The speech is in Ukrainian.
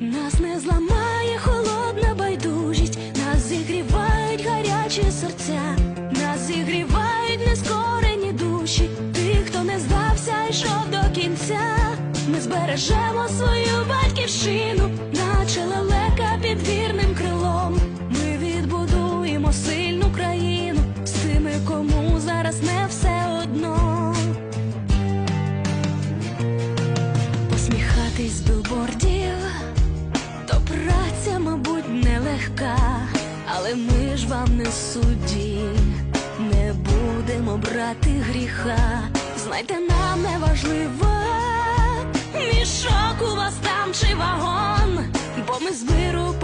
Нас не зламає холодна байдужість, нас зігрівають гарячі серця, нас зігрівають нескорені душі, тих, хто не здався, йшов до кінця. Ми збережемо свою батьківщину, наче лелека під вірним крилом. Ми відбудуємо сильну країну з тими, кому зараз не все нелегка, але ми ж вам не судді, не будемо брати гріха. Знайте, нам не важливо, мішок у вас там чи вагон, бо ми з миру